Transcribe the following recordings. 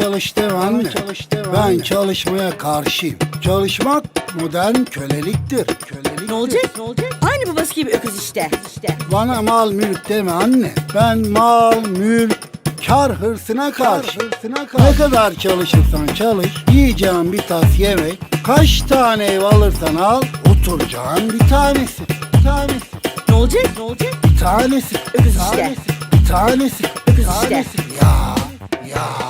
Bana çalış deme anne. ben çalışmaya karşıyım. Çalışmak modern köleliktir. Köleliktir. Ne olacak? Ne olacak? Aynı babası gibi öküz işte. işte. Bana mal mülk deme anne. Ben mal, mülk, kar hırsına karşı. Ne kadar çalışırsan çalış, yiyeceğin bir tas yemek, kaç tane ev alırsan al, oturacağın bir tanesi. Bir tanesi. Ne olacak? Ne olacak? Bir tanesi. Öküz bir işte. tanesi, Bir tanesi. Öküz bir işte. tanesi. Ya, ya.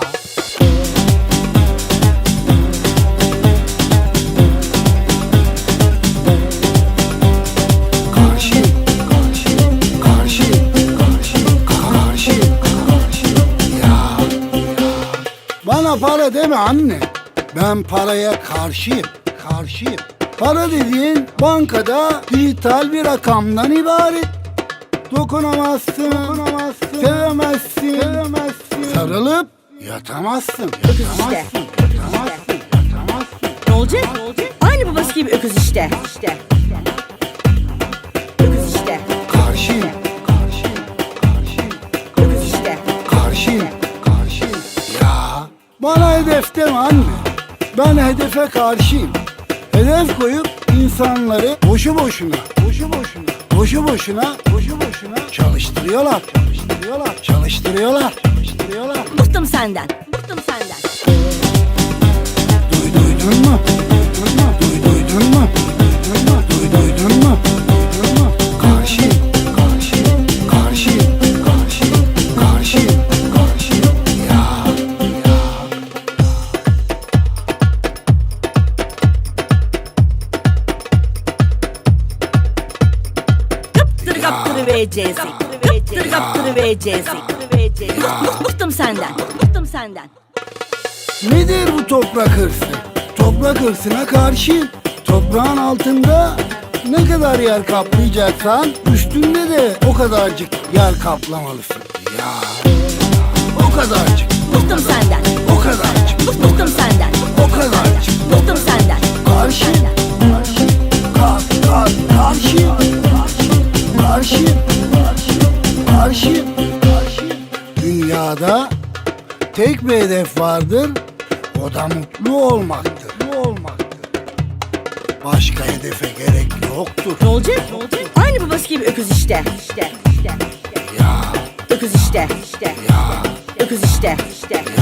Bana para deme anne. Ben paraya karşıyım, karşıyım. Para dediğin bankada dijital bir rakamdan ibaret. Dokunamazsın, dokunamazsın, sevemezsin, sevemezsin. Sarılıp yatamazsın, yatamazsın, yatamazsın, yatamazsın. Ne olacak? Aynı babası gibi öküz işte. işte. Bana hedef deme anne. Ben hedefe karşıyım. Hedef koyup insanları boşu boşuna, boşu boşuna, boşu boşuna, boşu boşuna çalıştırıyorlar, çalıştırıyorlar, çalıştırıyorlar, çalıştırıyorlar. Bıktım senden. Bıktım senden. Kaptırı vereceğiz. Kaptır kaptırı vereceğiz. Bık- Bıktım senden. Bıktım senden. Nedir bu toprak hırsı? Toprak hırsına karşı toprağın altında ne kadar yer kaplayacaksan üstünde de o kadarcık yer kaplamalısın. Ya o kadarcık. Bıktım senden. O kadarcık. Bık- Bıktım tek bir hedef vardır, o da mutlu olmaktır. Mutlu olmaktır. Başka hedefe gerek yoktur. Ne olacak? Ne olacak? Aynı babası gibi öküz işte. İşte. işte. Ya, Öküz işte. işte. ya, Öküz işte. işte. ya,